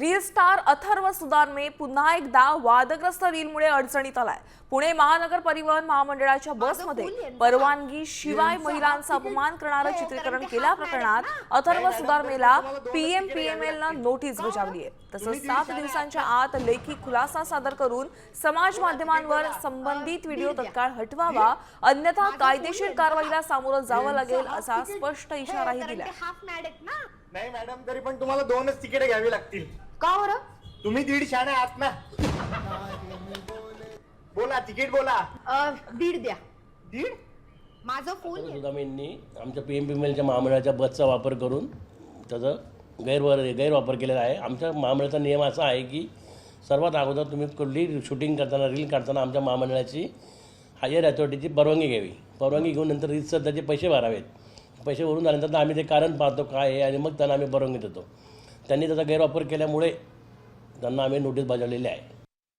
Reel star Atharva सुदारमे पुन्हा एकदा वादग्रस्त रीलमुळे अडचणीत आलाय. पुणे महानगर परिवहन महामंडळाच्या बसमध्ये परवानगी शिवाय महिलांचा अपमान करणारं चित्रीकरण केल्या प्रकरणात अथर्व सुदारमेला पीएम पीएमएल न नोटीस बजावली आहे. तसंच सात दिवसांच्या आत लेखी खुलासा सादर करून समाज माध्यमांवर संबंधित व्हिडिओ तत्काळ हटवावा अन्यथा कायदेशीर कारवाईला सामोरं जावं लागेल असा स्पष्ट इशाराही ना? नाही मॅडम तरी पण तुम्हाला दोनच तिकीट घ्यावी लागतील. का बरं तुम्ही दीड शाणे आहात ना. बोला तिकीट बोला. अं, दीड द्या. दीड? माझं फुल सुदामेंनी आमच्या पी एम पी एलच्या महामंडळाच्या बसचा वापर करून त्याचं गैरवार गैरवापर केलेला आहे. आमच्या महामंडळाचा नियम असा आहे की सर्वात अगोदर तुम्ही कुठली शूटिंग करताना रील काढताना आमच्या महामंडळाची हायर अथॉरिटीची परवानगी घ्यावी. परवानगी घेऊन नंतर रील्सचं त्याचे पैसे भरावेत. पैसे भरून झाल्यानंतर आम्ही ते कारण पाहतो काय आहे आणि मग त्यांना आम्ही परवानगी देतो. त्यांनी त्याचा गैरवापर केल्यामुळे त्यांना आम्ही नोटीस बजावलेली आहे.